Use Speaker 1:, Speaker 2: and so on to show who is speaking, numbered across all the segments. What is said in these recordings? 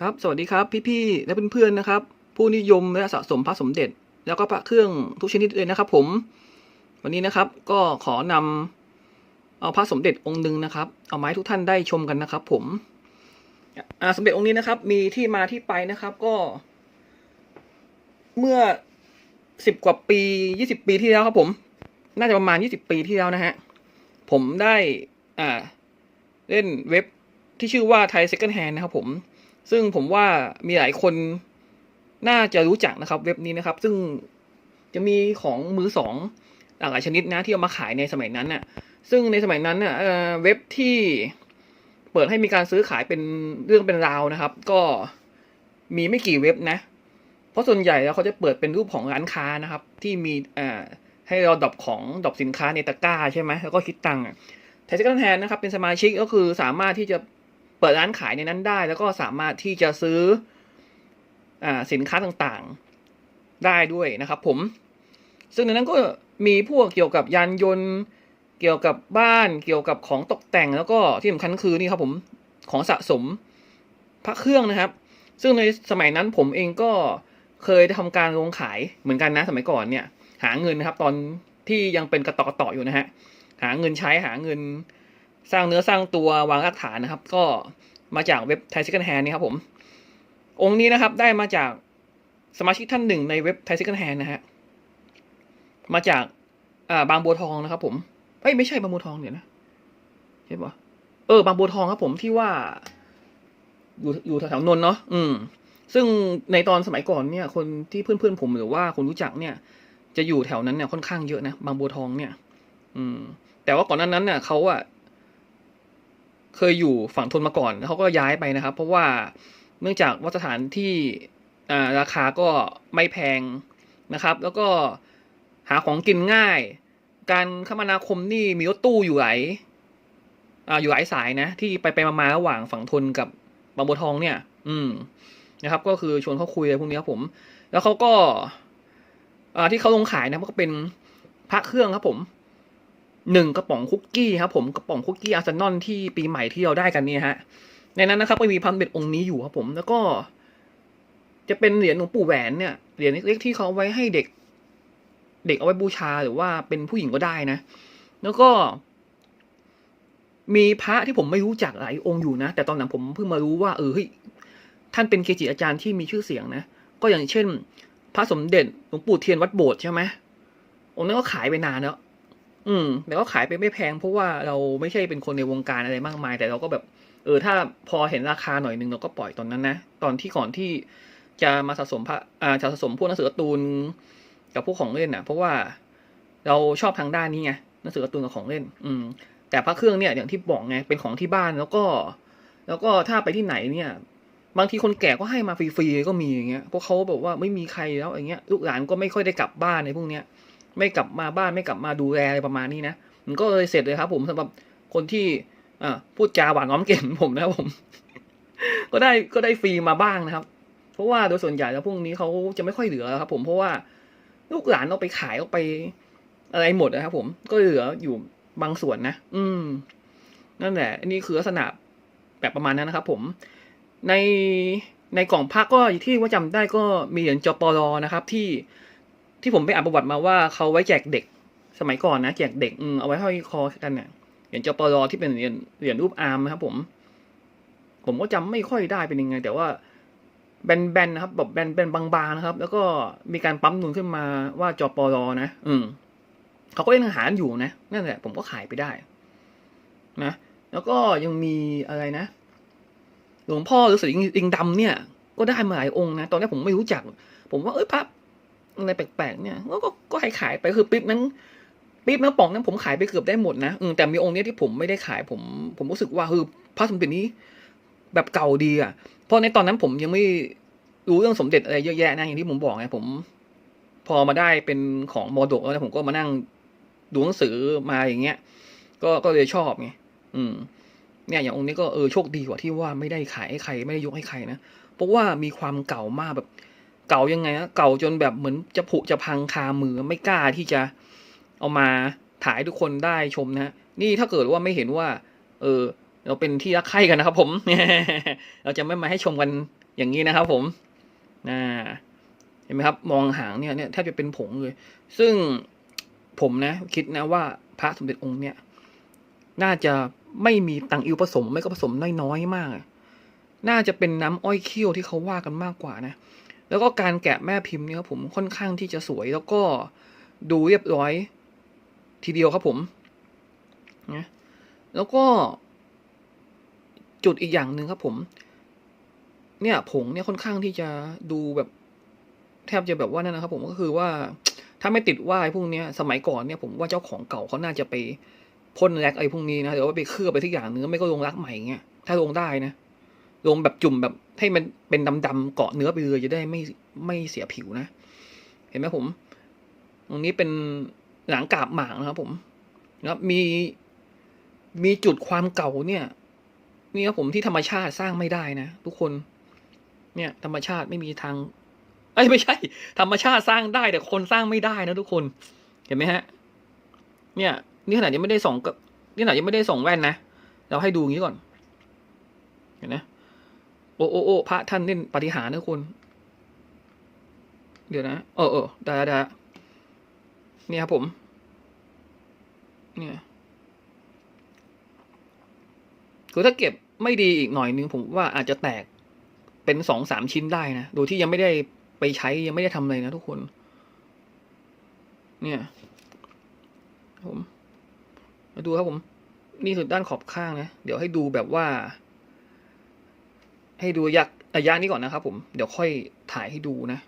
Speaker 1: ครับสวัสดีครับพี่ๆและเพื่อนๆนะครับ ผู้นิยมและสะสมพระสมเด็จ แล้วก็พระเครื่องทุกชนิดเลยนะครับ ผม วันนี้นะครับก็ขอนำเอาพระสมเด็จองค์หนึ่งนะครับ เอามาให้ทุกท่านได้ชมกันนะครับ ผมสมเด็จองค์นี้นะครับ มีที่มาที่ไปนะครับ ก็ เมื่อสิบกว่าปียี่สิบปีที่แล้วครับผม น่าจะประมาณยี่สิบปีที่แล้วนะฮะผมได้อ่าเล่นเว็บที่ชื่อว่า Thai Second Hand นะครับ ผม ซึ่งผมว่ามีหลายคนน่าจะรู้จักนะครับเว็บนี้นะครับ ซึ่งจะมีของมือสองหลากหลายชนิดนะที่เอามาขายในสมัยนั้นน่ะ ซึ่งในสมัยนั้นน่ะเอ่อเว็บที่เปิดให้มีการซื้อขายเป็นเรื่องเป็นราวนะครับ ก็มีไม่กี่เว็บนะ เพราะส่วนใหญ่แล้วเขาจะเปิดเป็นรูปของร้านค้านะครับ ที่มีอ่าให้เราดรอปของดรอปสินค้าในตะกร้าใช่ไหมแล้วก็คิดตังค์ไทยเซ็กันแทนนะครับเป็นสมาชิกก็คือสามารถที่จะ เปิดร้านขายในนั้นได้ แล้วก็สามารถที่จะซื้ออสินค้าต่างๆได้ด้วยนะครับ ผม ซึ่งในนั้นก็มีพวกเกี่ยวกับยานยนต์ เกี่ยวกับบ้านเกี่ยวกับของตกแต่งแล้วก็ที่สำคัญคือนี่ครับผมของสะสมพระเครื่องนะครับ ซึ่งในสมัยนั้นผมเองก็เคยทำการลงขายเหมือนกันนะ สมัยก่อนเนี่ย หาเงินนะครับ ตอนที่ยังเป็นกระต่อกระต่ออยู่นะฮะหาเงินใช้หาเงิน สร้างเนื้อสร้างตัววางรากฐานนะครับ ก็มาจากเว็บไทยซิกันแฮนนี่ครับผม องค์นี้นะครับได้มาจากสมาชิกท่านหนึ่งในเว็บไทยซิกันแฮนนะฮะมาจากอ่าบางบัวทองนะครับ ผมเอ้ยไม่ใช่บางบัวทองเดี๋ยวนะใช่ปะเออบางบัวทองครับ ผมที่ว่า อยู่อยู่แถวๆนนเนาะอืม ซึ่งในตอนสมัยก่อนเนี่ย คนที่เพื่อนๆผมหรือว่าคนรู้จักเนี่ย จะอยู่แถวนั้นเนี่ยค่อนข้างเยอะนะบางบัวทองเนี่ย อืม แต่ว่าก่อนนั้นนั้นเนี่ยเขาอะ เคยอยู่ฝั่งทนมาก่อนแล้วเขาก็ย้ายไปนะครับ เพราะว่าเนื่องจากว่าสถานที่ราคาก็ไม่แพงนะครับ แล้วก็หาของกินง่าย การคมนาคมนี่มีรถตู้อยู่หลายออยู่หลายสายนะ ที่ไปไปมาระหว่างฝั่งทนกับบางบัวทองเนี่ย อืมนะครับ ก็คือชวนเขาคุยอะไรพวกนี้ครับผม แล้วเขาก็อ่าที่เขาลงขายนะมันก็เป็นพระเครื่องครับผม หนึ่งกระป๋องคุกกี้ครับผมกระป๋องคุกกี้อาร์เซนอลที่ปีใหม่ที่เราได้กันเนี่ยฮะในนั้นนะครับก็มีพันเบ็ดองค์นี้อยู่ครับผมแล้วก็ จะเป็นเหรียญหลวงปู่แหวนเนี่ยเหรียญเล็กๆที่เขาเอาไว้ให้เด็ก เด็กเอาไว้บูชาหรือว่าเป็นผู้หญิงก็ได้นะ แล้วก็ มีพระที่ผมไม่รู้จักหลายองค์อยู่นะแต่ตอนหลังผมเพิ่งมารู้ว่าเออเฮ้ยท่านเป็นเกจิอาจารย์ที่มีชื่อเสียงนะก็อย่างเช่น พระสมเด็จหลวงปู่เทียนวัดโบสถ์ใช่ไหมองค์นั้นก็ขายไปนานแล้ว อืมแต่ก็ขายไปไม่แพง เพราะว่าเราไม่ใช่เป็นคนในวงการอะไรมากมาย แต่เราก็แบบ เออ ถ้าพอเห็นราคาหน่อยนึงเราก็ปล่อยตอนนั้นนะตอนที่ก่อนที่จะมาสะสมพระอ่าจะสะสมพวกหนังสือการ์ตูนกับพวกของเล่นอะเพราะว่าเราชอบทางด้านนี้ไงหนังสือการ์ตูนกับของเล่น อืม แต่พระเครื่องเนี่ยอย่างที่บอกไงเป็นของที่บ้านแล้วก็ แล้วก็ถ้าไปที่ไหนเนี่ย บางทีคนแก่ก็ให้มาฟรีๆก็มีอย่างเงี้ยเพราะเขาแบบว่าไม่มีใครแล้วอย่างเงี้ย ลูกหลานก็ไม่ค่อยได้กลับบ้านในพวกเนี้ย ไม่กลับมาบ้านไม่กลับมาดูแลอะไรประมาณนี้นะมันก็เลยเสร็จเลยครับ ผมสำหรับคนที่อ่าพูดจาหวานน้อมเก่งเหมือนผมนะครับผม ก็ได้ก็ได้ฟรีมาบ้างนะครับ เพราะว่าโดยส่วนใหญ่แล้วพวกนี้เขาจะไม่ค่อยเหลือครับ ผมเพราะว่าลูกหลานเอาไปขายเอาไป อะไรหมดนะครับ ผมก็เหลืออยู่บางส่วนนะ อืม นั่นแหละอันนี้คือลักษณะแบบประมาณนั้นนะครับ ผม ในในกล่องพักก็ที่ว่าจำได้ก็มีเหรียญจปรนะครับ ที่ ที่ผมไปอ่านประวัติมาว่าเขาไว้แจกเด็ก สมัยก่อนนะแจกเด็กอืมเอาไว้ห้อยคอกันเนี่ยเหรียญจปรที่เป็นเหรียญเหรียญรูปอาร์มนะครับ ผม ผมก็จำไม่ค่อยได้เป็นยังไง แต่ว่าแบนๆนะครับแบบแบนเป็นบางๆนะครับ แล้วก็มีการปั๊มนูนขึ้นมาว่าจปรนะ อืมเขาก็ยังหาอยู่นะนั่นแหละ ผมก็ขายไปได้ นะแล้วก็ยังมีอะไรนะ หลวงพ่อหรือสิงห์ลิงดำเนี่ย ก็ได้มาหลายองค์นะ ตอนแรกผมไม่รู้จัก ผมว่าเอ้ยพระ อะไรแปลกๆเนี่ยก็ก็ขายขายไปคือปิ๊บนั้นปิ๊บนั้นป่องนั้นผมขายไปเกือบได้หมดนะอืแต่มีองค์นี้ที่ผมไม่ได้ขายผม ผมรู้สึกว่าคือพระสมเด็จนี้แบบเก่าดีอะเพราะในตอนนั้นผมยังไม่รู้เรื่องสมเด็จอะไรเยอะแยะนะอย่างที่ผมบอกไงผม พอมาได้เป็นของมรดกแล้วผมก็มานั่งดูหนังสือมาอย่างเงี้ย ก็ก็เลยชอบไงอืม เนี่ยอย่างองค์นี้ก็เออโชคดีกว่าที่ว่าไม่ได้ขายให้ใคร ไม่ได้ยกให้ใครนะเพราะว่ามีความเก่ามากแบบ เก่ายังไงนะเก่าจนแบบเหมือนจะผุจะพังคามือไม่กล้าที่จะเอามาถ่ายทุกคนได้ชมนะนี่ถ้าเกิดว่าไม่เห็นว่า เออ เราเป็นที่รักใคร่กันนะครับ ผม เราจะไม่มาให้ชมกันอย่างนี้นะครับ ผมอ่าเห็นไหมครับ มองหางเนี่ยเนี่ยแทบจะเป็นผงเลย ซึ่งผมนะ คิดนะว่าพระสมเด็จองค์เนี่ย น่าจะไม่มีตังอิวผสมไม่ก็ผสมน้อยๆมาก น่าจะเป็นน้ำอ้อยเคี่ยวที่เขาว่ากันมากกว่านะ แล้วก็การแกะแม่พิมพ์เนี่ยครับผมค่อนข้างที่จะสวยแล้วก็ดูเรียบร้อยทีเดียวครับผมนะแล้วก็จุดอีกอย่างหนึ่งครับผม เนี่ยผงเนี่ยค่อนข้างที่จะดูแบบแทบจะแบบว่านั่นนะครับ ผมก็คือว่าถ้าไม่ติดว่าไอ้พวกเนี้ยสมัยก่อนเนี่ยผมว่าเจ้าของเก่าเขาน่าจะไปพ่นแลกไอ้พวกนี้นะหรือว่าไปเคลือบไปทุกอย่างเนื้อไม่ก็ลงรักใหม่เงี้ยถ้าลงได้นะ ลงแบบจุ่มแบบให้มันเป็นดำๆเกาะเนื้อไปเลยจะได้ไม่ไม่เสียผิวนะ เห็นไหมผม ตรงนี้เป็นหลังกาบหมากนะครับ ผมนะครับมีมีจุดความเก่าเนี่ยนี่ครับผมที่ธรรมชาติสร้างไม่ได้นะทุกคน เนี่ย ธรรมชาติไม่มีทางเอ้ไม่ใช่ ธรรมชาติสร้างได้แต่คนสร้างไม่ได้นะทุกคน เห็นไหมฮะ เนี่ย นี่ขนาดยังไม่ได้ส่องกับนี่ขนาดยังไม่ได้ส่องแว่นนะเราให้ดูอย่างนี้ก่อน เห็นไหม โอ้โอ้โอ้พระท่านเล่นปฏิหาริย์นะคุณ เดี๋ยวนะ เออเออได้ได้เนี่ยครับผม เนี่ยคือถ้าเก็บไม่ดีอีกหน่อยนึงผมว่าอาจจะแตกเป็นสองสามชิ้นได้นะ โดยที่ยังไม่ได้ไปใช้ยังไม่ได้ทำอะไรนะทุกคน เนี่ย ผม มาดูครับผม นี่คือด้านขอบข้างนะ เดี๋ยวให้ดูแบบว่า ให้ดูยักระยะนี้ก่อนนะครับผม เดี๋ยวค่อยถ่ายให้ดูนะ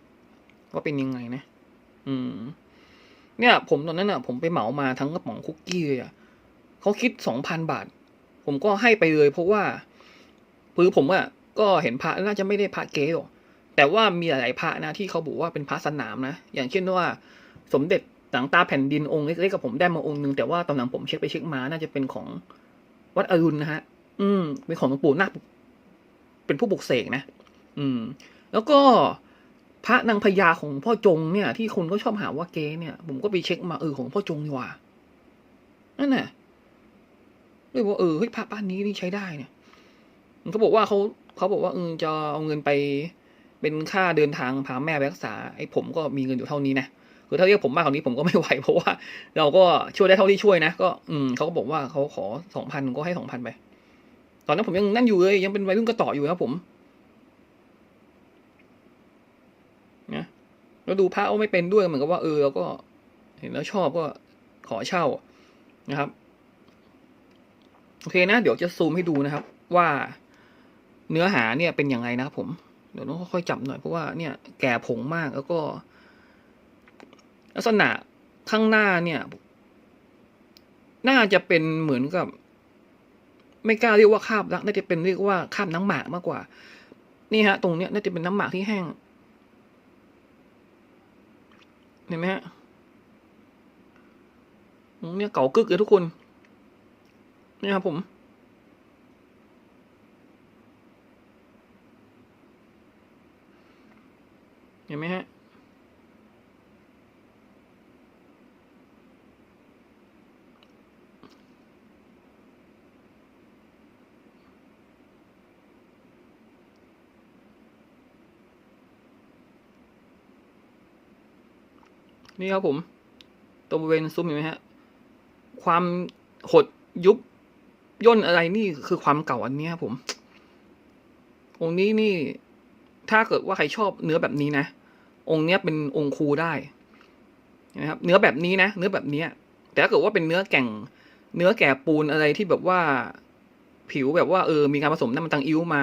Speaker 1: ว่าเป็นยังไงนะ อืม เนี่ย ผมตอนนั้นอะ ผมไปเหมามาทั้งกระป๋องคุกกี้เลยอะเขาคิดสองพันบาท ผมก็ให้ไปเลย เพราะว่าคือผมอะก็เห็นพระน่าจะไม่ได้พระเก๊หรอกแต่ว่ามีหลายพระนะที่เขาบอกว่าเป็นพระสนามนะ อย่างเช่นว่า สมเด็จต่างตาแผ่นดินองค์เล็กๆกับผมได้มาองค์นึงแต่ว่าตอนหลังผมเช็คไปเช็คมาน่าจะเป็นของวัดอรุณนะฮะ อืมเป็นของหลวงปู่นาค เป็นผู้บุกเสกนะ อืม แล้วก็พระนางพญาของพ่อจงเนี่ย ที่คนก็ชอบหาว่าเก๊เนี่ย ผมก็ไปเช็คมาเออของพ่อจงนี่ว่านั่นน่ะเลยว่าเออเฮ้ยพระป้านนี้นี่ใช้ได้เนี่ยมันเขาบอกว่าเขาเขาบอกว่าเออจะเอาเงินไป เป็นค่าเดินทางพาแม่ไปรักษาไอ้ผมก็มีเงินอยู่เท่านี้นะคือถ้าเรียกผมมากกว่านี้ผมก็ไม่ไหวเพราะว่า เราก็ช่วยได้เท่าที่ช่วยนะก็ อืมเขาก็บอกว่าเขาขอสองพันก็ให้สองพันไป ตอนนั้นผมยังนั่นอยู่เลย ยังเป็นวัยรุ่นกระต่ออยู่ครับผมนะแล้วดูพระเอาไม่เป็นด้วยเหมือนกับว่าเออเราก็เห็นแล้วชอบก็ขอเช่านะครับ โอเคนะ เดี๋ยวจะซูมให้ดูนะครับ ว่าเนื้อหาเนี่ยเป็นยังไงนะครับผมเดี๋ยวต้องค่อยๆจับหน่อยเพราะว่าเนี่ยแก่ผงมากแล้วก็ ลักษณะข้างหน้าเนี่ย น่าจะเป็นเหมือนกับ ไม่กล้าเรียกว่าคาบรักน่าจะเป็นเรียกว่าคาบน้ำหมากมากกว่า นี่ฮะ ตรงเนี้ยน่าจะเป็นน้ำหมากที่แห้ง เห็นไหมฮะตรงเนี้ยเก่ากึกเลยทุกคนนี่ครับผมเห็นไหมฮะ นี่ครับผม ตรงบริเวณซุ้มเห็นไหมฮะ ความหดยุบย่นอะไรนี่คือความเก่าอันนี้ครับผม องค์นี้นี่ ถ้าเกิดว่าใครชอบเนื้อแบบนี้นะ องค์เนี้ยเป็นองค์ครูได้นะครับ เนื้อแบบนี้นะ เนื้อแบบเนี้ย แต่ถ้าเกิดว่าเป็นเนื้อแก่ง เนื้อแก่ปูนอะไรที่แบบว่าผิวแบบว่าเออ มีการผสมน้ำมันตังอิ้วมา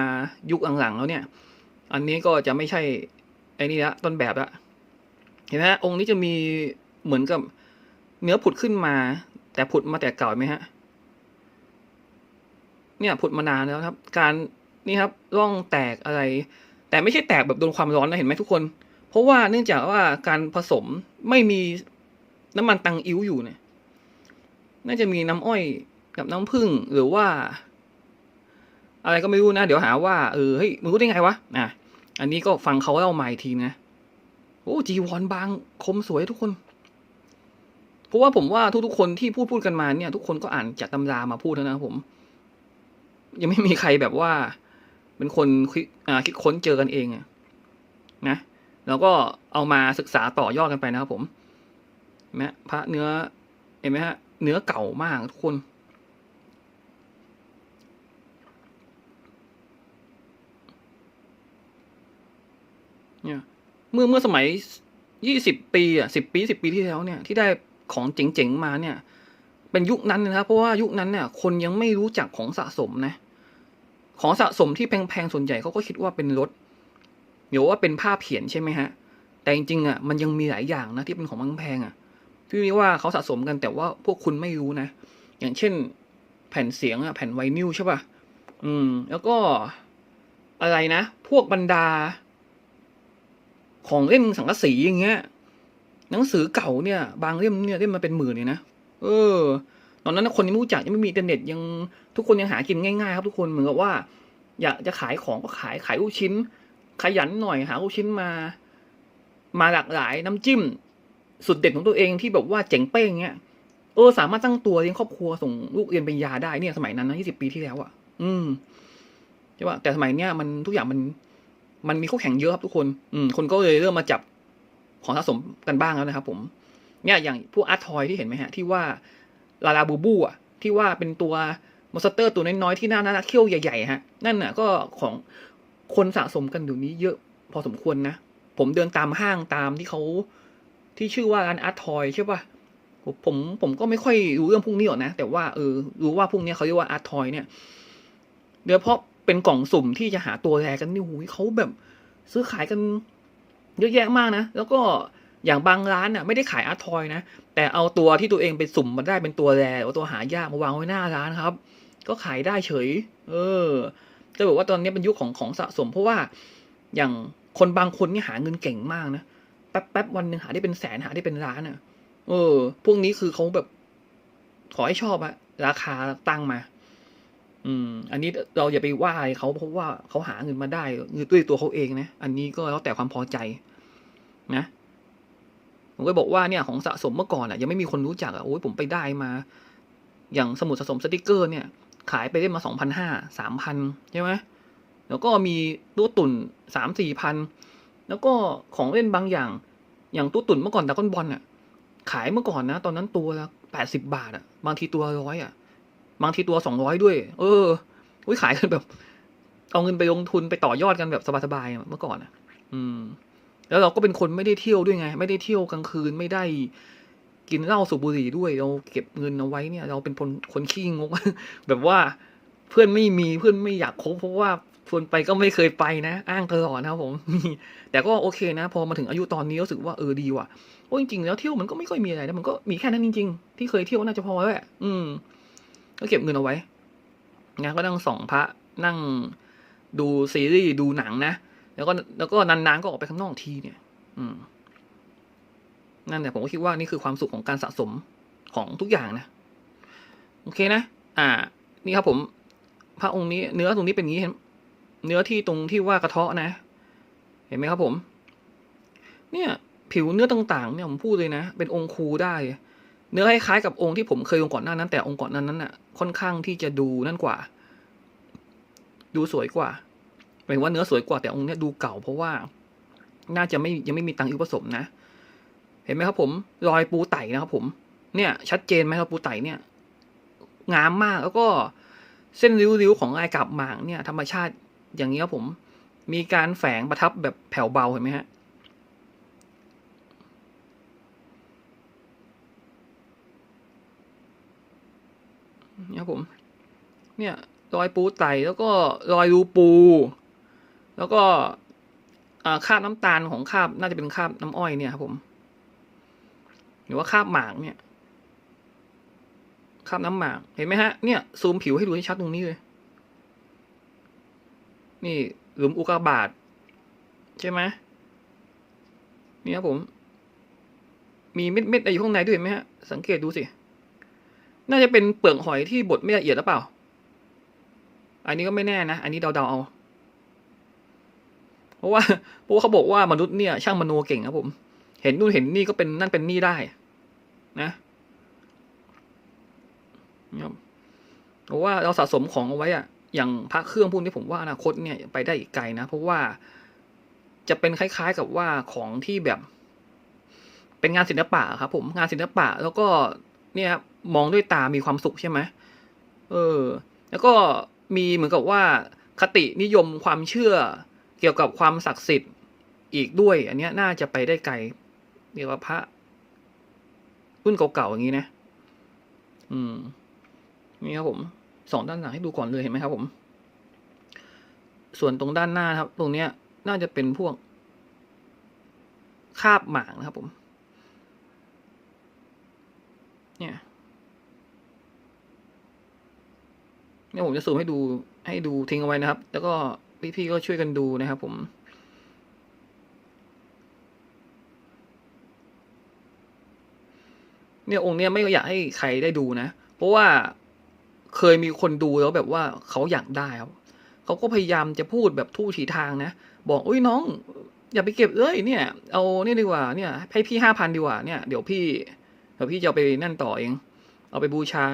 Speaker 1: ยุคหลังๆแล้วเนี่ย อันนี้ก็จะไม่ใช่ไอ้นี่ละต้นแบบละ เห็นไหมฮะองค์นี้จะมีเหมือนกับเนื้อผุดขึ้นมา แต่ผุดมาแต่เก่าไหมฮะ เนี่ยผุดมานานแล้วครับ การนี่ครับร่องแตกอะไร แต่ไม่ใช่แตกแบบโดนความร้อนนะเห็นไหมทุกคน เพราะว่าเนื่องจากว่าการผสมไม่มีน้ำมันตังอิ้วอยู่เนี่ย น่าจะมีน้ำอ้อยกับน้ำผึ้งหรือว่า อะไรก็ไม่รู้นะ เดี๋ยวหาว่าเออเฮ้ยมึงรู้ได้ไงวะอะอันนี้ก็ฟังเขาเล่ามาอีกทีนะ โอ้จีวรบางคมสวยทุกคน เพราะว่าผมว่าทุกๆคนที่พูดพูดกันมาเนี่ย ทุกคนก็อ่านจากตำรามาพูดแล้วนะผม ยังไม่มีใครแบบว่า เป็นคนคิดค้นเจอกันเองนะแล้วก็เอามาศึกษาต่อยอดกันไปนะครับผมเห็นไหมพระเนื้อเห็นไหมฮะ เนื้อเก่ามากทุกคนเนี่ย เมื่อเมื่อสมัยยี่สิบปีอะสิบปีสิบปีที่แล้วเนี่ยที่ได้ของเจ๋งๆมาเนี่ย เป็นยุคนั้นนะครับเพราะว่ายุคนั้นเนี่ย คนยังไม่รู้จักของสะสมนะ ของสะสมที่แพงๆส่วนใหญ่เขาก็คิดว่าเป็นรถหรือว่าเป็นภาพเขียนใช่ไหมฮะ แต่จริงๆอะมันยังมีหลายอย่างนะที่เป็นของแพงๆอะพี่นี่ว่าเขาสะสมกันแต่ว่าพวกคุณไม่รู้นะ อย่างเช่น แผ่นเสียงอะแผ่นไวนิลใช่ป่ะอืม แล้วก็อะไรนะ พวกบรรดา ของเล่นสังกะสีอย่างเงี้ย หนังสือเก่าเนี่ย บางเล่มเนี่ยเล่มมาเป็นหมื่นเลยนะ เออ ตอนนั้นคนยังไม่รู้จักยังไม่มีอินเทอร์เน็ตยังทุกคนยังหากินง่ายๆ ครับทุกคนเหมือนกับว่า อยากจะขายของก็ขายขายลูกชิ้น ขยันหน่อยหาลูกชิ้นมา มาหลากหลายน้ำจิ้ม สุดเด็ดของตัวเองที่แบบว่าเจ๋งเป้งเงี้ยเออสามารถตั้งตัวเลี้ยงครอบครัวส่งลูกเรียนปริญญาได้เนี่ยสมัยนั้นนะยี่สิบปีที่แล้วอะ่ะ อืมใช่ป่ะแต่สมัยเนี้ยมันทุกอย่างมัน มันมีคู่แข่งเยอะครับทุกคน อืม คนก็เลยเริ่มมาจับของสะสมกันบ้างแล้วนะครับผม เนี่ยอย่างพวกอาร์ตทอยที่เห็นไหมฮะ ที่ว่าลาลาบูบูอะ ที่ว่าเป็นตัวมอนสเตอร์ตัวน้อยๆที่หน้าหน่าเขี้ยวใหญ่ๆฮะ นั่นน่ะก็ของคนสะสมกันเดี๋ยวนี้เยอะพอสมควรนะ ผมเดินตามห้างตามที่เขาที่ชื่อว่าร้านอาร์ตทอยใช่ป่ะผมผมก็ไม่ค่อยรู้เรื่องพวกนี้หรอกนะ แต่ว่าเออรู้ว่าพวกนี้เขาเรียกว่าอาร์ตทอยเนี่ยโดยเฉพาะ เป็นกล่องสุ่มที่จะหาตัวแรกันนี่หูยเขาแบบ ซื้อขายกันเยอะแยะมากนะ แล้วก็อย่างบางร้านน่ะไม่ได้ขายอาร์ทอยนะ แต่เอาตัวที่ตัวเองไปสุ่มมาได้เป็นตัวแรหรือว่าตัวหายากมาวางไว้หน้าร้านครับ ก็ขายได้เฉย เออจะบอกว่าตอนนี้เป็นยุคของของสะสม เพราะว่าอย่างคนบางคนนี่หาเงินเก่งมากนะแป๊บแป๊บวันหนึ่งหาได้เป็นแสนหาได้เป็นล้านอะ่ะ เออ พวกนี้คือเขาแบบขอให้ชอบอะราคาตั้งมา อืม อันนี้เราอย่าไปว่าอะไรเขาเพราะว่าเขาหาเงินมาได้ด้วยตัวเขาเองนะ อันนี้ก็แล้วแต่ความพอใจ นะผมก็บอกว่าเนี่ยของสะสมเมื่อก่อนอะยังไม่มีคนรู้จักอะโอ้ยผมไปได้มา อย่างสมุดสะสมสติกเกอร์ เนี่ย ขายไปได้มาสองพันห้าสามพันใช่ไหมแล้วก็มีตู้ตุ่นสามสี่พันแล้วก็ของเล่นบางอย่าง อย่างตู้ตุ่นเมื่อก่อนดากอนบอลอะขายเมื่อก่อนนะ ตอนนั้นตัวละแปดสิบาทอะบางทีตัวร้อยอะ บางทีตัวสองร้อยด้วย เอออุ้ยขายกันแบบ เอาเงินไปลงทุนไปต่อยอดกันแบบสบายๆเมื่อก่อนอะ อืม แล้วเราก็เป็นคนไม่ได้เที่ยวด้วยไง ไม่ได้เที่ยวกลางคืนไม่ได้กินเหล้าสูบบุหรี่ด้วย เราเก็บเงินเอาไว้เนี่ย เราเป็นคนคนขี้งกแบบว่าเพื่อนไม่มีเพื่อนไม่อยากคบเพราะว่าชวนไปก็ไม่เคยไปนะ อ้างตลอดนะครับผมแต่ก็โอเคนะ พอมาถึงอายุตอนนี้รู้สึกว่าเออดีว่ะโอ้จริงๆแล้วเที่ยวมันก็ไม่ค่อยมีอะไรนะมันก็มีแค่นั้นจริง ๆ ที่เคยเที่ยวน่าจะพอแล้วแหละอืม ก็เก็บเงินเอาไว้นะก็นั่งส่องพระนั่งดูซีรีส์ดูหนังนะแล้วก็แล้วก็นานๆก็ออกไปข้างนอกทีเนี่ย อืม นั่นแหละผมก็คิดว่านี่คือความสุขของการสะสมของทุกอย่างนะโอเคนะอ่า นี่ครับผม พระองค์นี้ เนื้อตรงนี้เป็นอย่างนี้เห็นเนื้อที่ตรงที่ว่ากระเทาะนะ เห็นไหมครับผม เนี่ย ผิวเนื้อต่างๆ เนี่ยผมพูดเลยนะ เป็นองค์ครูได้ เนื้อคล้ายๆกับองค์ที่ผมเคยลงก่อนหน้านั้น แต่องค์ก่อนนั้นนั้นน่ะค่อนข้างที่จะดูนั่นกว่า ดูสวยกว่าหมายว่าเนื้อสวยกว่าแต่องค์เนี้ยดูเก่าเพราะว่า น่าจะไม่ยังไม่มีตังค์อิวผสมนะ เห็นไหมครับผม รอยปูไต่นะครับผม เนี่ย ชัดเจนไหมครับปูไต่เนี่ย งามมากแล้วก็เส้นริ้วๆของลายกับหมางเนี่ย ธรรมชาติอย่างนี้ครับผม มีการแฝงประทับแบบแผ่วเบาเห็นไหมฮะ นี่ยครับผม เนี่ยรอยปูไตแล้วก็รอยรูปู แล้วก็อ่าคราบน้ำตาลของคราบน่าจะเป็นคราบน้ำอ้อยเนี่ยครับผม หรือว่าคราบหมากเนี่ยคราบน้ำหมากเห็นไหมฮะเนี่ยซูมผิวให้ดูให้ชัดตรงนี้เลย นี่หลุมอุกกาบาตใช่ไหมนี่ครับผม มีเม็ดเม็ดอะไรอยู่ข้างในด้วยเห็นไหมฮะสังเกตดูสิ น่าจะเป็นเปลือกหอยที่บดไม่ละเอียดหรือเปล่า อันนี้ก็ไม่แน่นะ อันนี้เดาๆเอา เพราะว่าเพราะเขาบอกว่ามนุษย์เนี่ย ช่างมโนเก่งครับผม เห็นนู่นเห็นนี่ก็เป็นนั่นเป็นนี่ได้ นะนะครับเพราะว่าเราสะสมของเอาไว้อะอย่างพระเครื่องพวกนี้ผมว่าอนาคตเนี่ยไปได้อีกไกลนะ เพราะว่าจะเป็นคล้าย ๆกับว่าของที่แบบ เป็นงานศิลปะครับ ผมงานศิลปะแล้วก็ เนี่ยครับมองด้วยตามีความสุขใช่ไหมเออ แล้วก็มีเหมือนกับว่าคตินิยมความเชื่อเกี่ยวกับความศักดิ์สิทธิ์อีกด้วย อันนี้น่าจะไปได้ไกลเรียกว่าพระรุ่นเก่าๆอย่างนี้นะ อืม นี่ครับผมสองด้านหลังให้ดูก่อนเลยเห็นไหมครับผม ส่วนตรงด้านหน้าครับ ตรงเนี้ย น่าจะเป็นพวกคาบหมากนะครับผม เนี่ยเนี่ยผมจะซูมให้ดูให้ดูทิ้งเอาไว้นะครับ แล้วก็พี่ๆก็ช่วยกันดูนะครับ ผมเนี่ยองค์เนี้ยไม่อยากให้ใครได้ดูนะ เพราะว่าเคยมีคนดูแล้วแบบว่าเขาอยากได้ครับเขาก็พยายามจะพูดแบบทู่ทีทางนะ บอกอุ้ยน้อง อย่าไปเก็บเลยเนี่ย เอาเนี่ยดีกว่าเนี่ยให้พี่ห้าพันดีกว่าเนี่ย เดี๋ยวพี่ เดี๋ยวพี่จะเอาไปนั่นต่อเอง เอาไปบูชา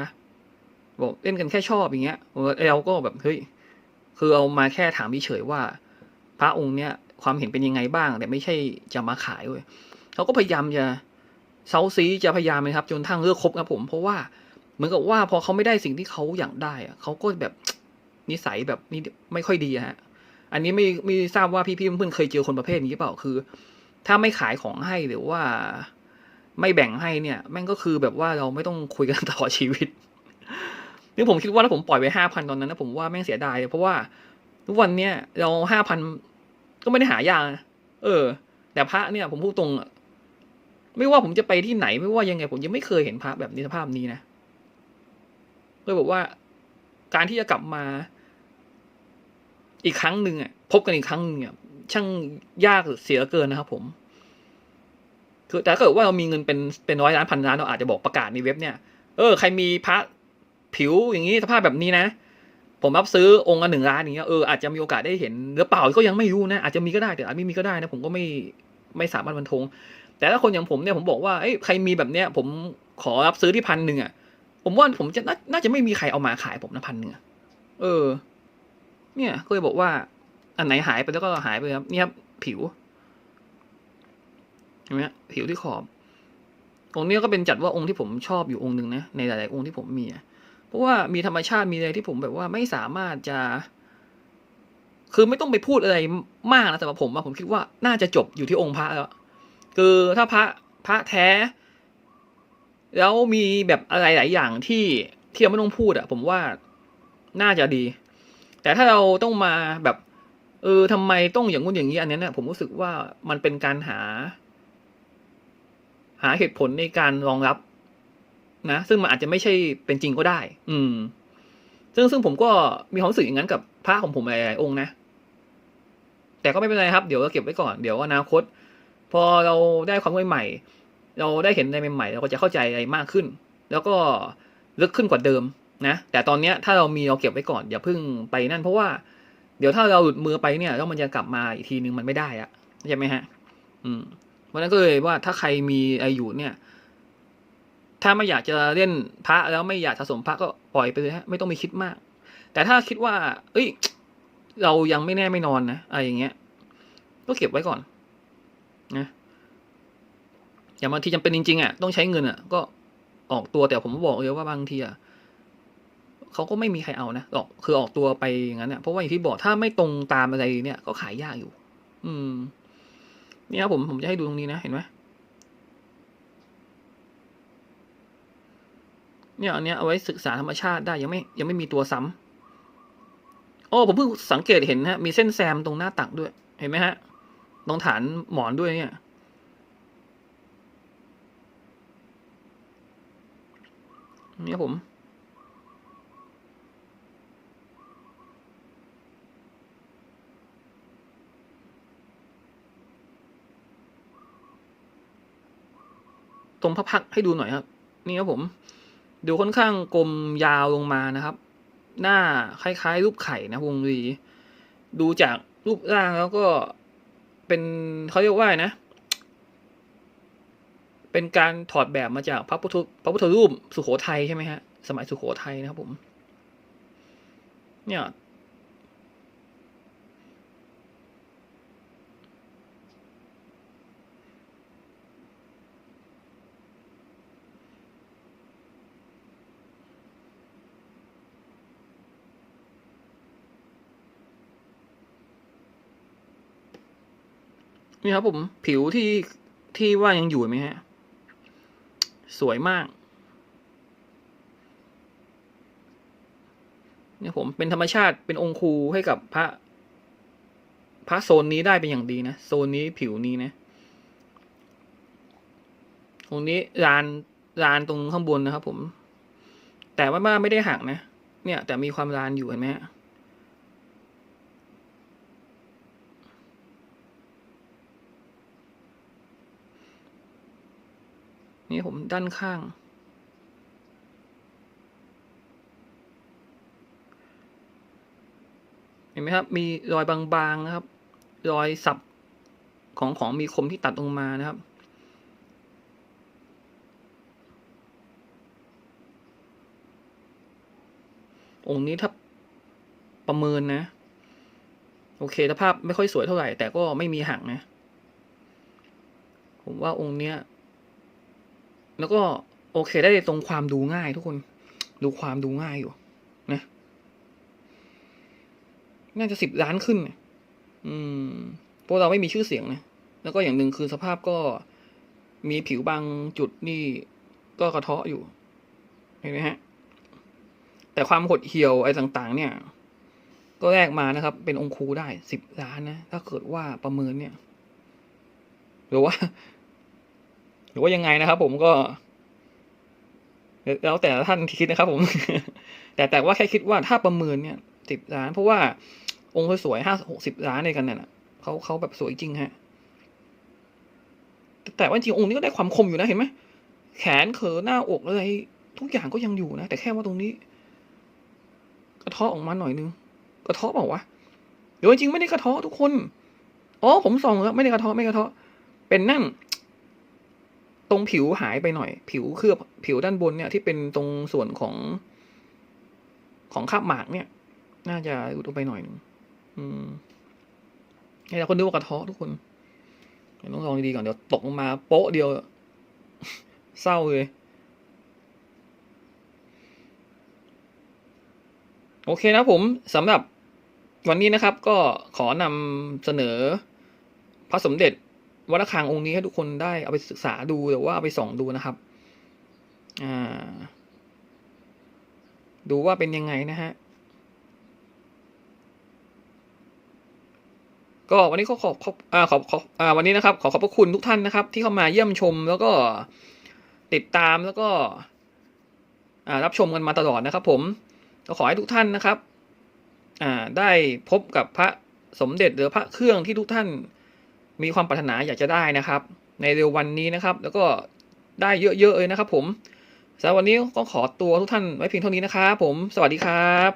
Speaker 1: บอกเล่นกันแค่ชอบอย่างเงี้ยเราก็แบบเฮ้ยคือเอามาแค่ถามเฉยๆว่า พระองค์เนี้ยความเห็นเป็นยังไงบ้าง แต่ไม่ใช่จะมาขายเว้ยเขาก็พยายามจะเซาซีจะพยายามนะครับ จนทั้งเลิกคบครับผม เพราะว่าเหมือนกับว่าพอเขาไม่ได้สิ่งที่เขาอยากได้อะเขาก็แบบนิสัยแบบนี้ไม่ค่อยดีฮะ อันนี้ไม่ไม่ทราบว่าพี่ๆเพื่อนๆเคยเจอคนประเภทนี้เปล่าคือ ถ้าไม่ขายของให้หรือว่า ไม่แบ่งให้เนี่ย แม่งก็คือแบบว่าเราไม่ต้องคุยกันตลอดชีวิต นี่ผมคิดว่าถ้าผมปล่อยไปห้าพันตอนนั้นนะผมว่าแม่งเสียดายเพราะว่าทุกวันเนี้ยเราห้าพันก็ไม่ได้หายากเออ แต่พระเนี่ย ผมพูดตรงอะไม่ว่าผมจะไปที่ไหน ไม่ว่ายังไง ผมยังไม่เคยเห็นพระแบบนี้สภาพนี้นะเลยบอกว่า การที่จะกลับมา อีกครั้งหนึ่งอะพบกันอีกครั้งหนึ่งอะช่างยากเสียเกินนะครับผม คือแต่ถ้าเกิดว่าเรามีเงินเป็นเป็นร้อยล้านพันล้านเราอาจจะบอกประกาศในเว็บเนี่ย เออใครมีพระผิวอย่างนี้สภาพแบบนี้นะ ผมรับซื้อองค์ละหนึ่งล้านอย่างเงี้ยเอออาจจะมีโอกาสได้เห็นหรือเปล่าก็ยังไม่รู้นะอาจจะมีก็ได้แต่อาจไม่มีก็ได้นะผมก็ไม่ไม่สามารถบันทงแต่ถ้าคนอย่างผมเนี่ยผมบอกว่าเอ้ยใครมีแบบเนี้ยผมขอรับซื้อที่พันหนึ่งอะผมว่าผมจะน่าจะไม่มีใครเอามาขายผมนะพันหนึ่งเออ เนี่ยก็เลยบอกว่า อันไหนหายไปแล้วก็หายไปครับ เนี่ยครับผิว ห็นไหมผิวที่ขอบ องค์นี้ก็เป็นจัดว่าองค์ที่ผมชอบอยู่องค์หนึ่งนะในหลาย ๆ องค์ที่ผมมีเพราะว่ามีธรรมชาติมีอะไรที่ผมแบบว่าไม่สามารถจะ คือไม่ต้องไปพูดอะไรมากนะแต่ว่าผมว่าผมคิดว่าน่าจะจบอยู่ที่องค์พระแล้วคือถ้าพระพระแท้ แล้วมีแบบอะไรหลายอย่างที่ที่เราไม่ต้องพูดอะผมว่าน่าจะดี แต่ถ้าเราต้องมาแบบ เออทำไมต้องอย่างงู้นอย่างนี้อันนี้เนี่ยผมรู้สึกว่ามันเป็นการหา หาเหตุผลในการรองรับ นะ ซึ่งมันอาจจะไม่ใช่เป็นจริงก็ได้ อืม ซึ่งซึ่งผมก็มีความรู้สึกอย่างนั้นกับพระของผมหลายๆองค์นะ แต่ก็ไม่เป็นไรครับ เดี๋ยวเราเก็บไว้ก่อน เดี๋ยวอนาคต พอเราได้ความรู้ใหม่ เราได้เห็นอะไรใหม่ๆ เราก็จะเข้าใจอะไรมากขึ้น แล้วก็ลึกขึ้นกว่าเดิมนะ แต่ตอนเนี้ย ถ้าเรามีเราเก็บไว้ก่อน อย่าเพิ่งไปนั่น เพราะว่าเดี๋ยวถ้าเราหลุดมือไปเนี่ยแล้วมันจะกลับมาอีกทีนึงมันไม่ได้อะใช่ไหมฮะ อืม เพราะนั้นก็เลยว่าถ้าใครมีอะไรอยู่เนี่ย ถ้าไม่อยากจะเล่นพระแล้วไม่อยากสะสมพระก็ปล่อยไปเลยฮะไม่ต้องไปคิดมาก แต่ถ้าคิดว่า เอ้ย เรายังไม่แน่ไม่นอนนะอะไรอย่างเงี้ย ก็เก็บไว้ก่อนนะอย่างบางทีจำเป็นจริงๆอะต้องใช้เงินอะ ก็ออกตัวแต่ผมบอกเลยว่าบางทีอะเขาก็ไม่มีใครเอานะออกคือออกตัวไปอย่างนั้นเนี่ยเพราะว่าอย่างที่บอกถ้าไม่ตรงตามอะไรเนี่ย ก็ขายยากอยู่ อืม นี่ครับผมผมจะให้ดูตรงนี้นะเห็นไหมเนี่ยอันเนี้ยเอาไว้ศึกษาธรรมชาติได้ยังไม่ยังไม่มีตัวซ้ำโอ้ผมเพิ่งสังเกตเห็นฮะมีเส้นแซมตรงหน้าตักด้วย เห็นไหมฮะตรงฐานหมอนด้วยเนี่ยนี่ผม ตรงพระพักให้ดูหน่อยครับ นี่ครับผมดูค่อนข้างกลมยาวลงมานะครับ หน้าคล้ายๆ รูปไข่นะวงรีดูจากรูปร่างแล้วก็เป็นเขาเรียกว่าไงนะ เป็นการถอดแบบมาจากพระพุทธพระพุทธรูปสุโขทัยใช่ไหมฮะ สมัยสุโขทัยนะครับผม เนี่ย นี่ครับผมผิวที่ที่ว่ายังอยู่ไหมฮะ สวยมากเนี่ยผมเป็นธรรมชาติเป็นองค์ครูให้กับพระ พระโซนนี้ได้เป็นอย่างดีนะ โซนนี้ผิวนี้นะตรงนี้ลานลานตรงข้างบนนะครับผม แต่ว่าบ้าไม่ได้หักนะ เนี่ย แต่มีความลานอยู่เห็นไหมฮะ นี่ผมด้านข้าง เห็นไหมครับ มีรอยบางๆนะครับ รอยสับของของมีคมที่ตัดลงมานะครับองค์นี้ถ้าประเมินนะ โอเคสภาพไม่ค่อยสวยเท่าไหร่ แต่ก็ไม่มีหักนะ ผมว่าองค์เนี้ย แล้วก็โอเคได้ตรงความดูง่ายทุกคน ดูความดูง่ายอยู่ นะ น่าจะสิบล้านขึ้นอืมเพราะเราไม่มีชื่อเสียงนะ แล้วก็อย่างหนึ่งคือสภาพก็มีผิวบางจุดนี่ก็กระเทาะอยู่ เห็นไหมฮะ แต่ความหดเหี่ยวไอะไรต่างๆ เนี่ย ก็แลกมานะครับ เป็นองค์ครูได้สิบล้านนะ ถ้าเกิดว่าประเมินเนี่ย หรือว่า หรือว่ายังไงนะครับ ผมก็ แล้วแต่ท่านคิดนะครับ ผม แต่แต่ว่าแค่คิดว่าถ้าประเมินเนี่ยสิบล้าน เพราะว่าองค์สวยๆห้าหกสิบล้านในกันเนี่ยเขาเขาแบบสวยจริงฮะแต่ว่าจริงองค์นี้ก็ได้ความคมอยู่นะเห็นไหมแขนเขอหน้าอกอะไรทุกอย่างก็ยังอยู่นะแต่แค่ว่าตรงนี้ กระเทาะออกมาหน่อยนึงกระเทาะเปล่าวะหรือว่าจริงไม่ได้กระเทาะทุกคนอ๋อผมส่องแล้วไม่ได้กระเทาะไม่กระเทาะเป็นนั่น ตรงผิวหายไปหน่อย ผิวเคลือบผิวด้านบนเนี่ยที่เป็นตรงส่วนของของคาบหมากเนี่ย น่าจะหลุดออกไปหน่อยนึงอืมให้แต่คนดูว่ากระเทาะทุกคนต้องลองดีๆก่อนเดี๋ยวตกลงมาโป๊ะเดียว เศร้าเลย โอเคนะผมสำหรับวันนี้นะครับก็ขอนำเสนอพระสมเด็จ วัดระฆังองค์นี้ให้ทุกคนได้เอาไปศึกษาดูหรือว่าเอาไปส่องดูนะครับ อ่า ดูว่าเป็นยังไงนะฮะ ก็วันนี้ก็ขอขอบอ่าขอบขอบอ่าวันนี้นะครับ ขอขอบพระคุณทุกท่านนะครับ ที่เข้ามาเยี่ยมชมแล้วก็ติดตามแล้วก็อ่ารับชมกันมาตลอดนะครับ ผมก็ขอให้ทุกท่านนะครับอ่าได้พบกับพระสมเด็จหรือพระเครื่องที่ทุกท่าน มีความปรารถนาอยากจะได้นะครับ ในเร็ววันนี้นะครับ แล้วก็ได้เยอะๆเลยนะครับ ผมสำหรับวันนี้ก็ขอตัวทุกท่านไว้เพียงเท่านี้นะครับผมสวัสดีครับ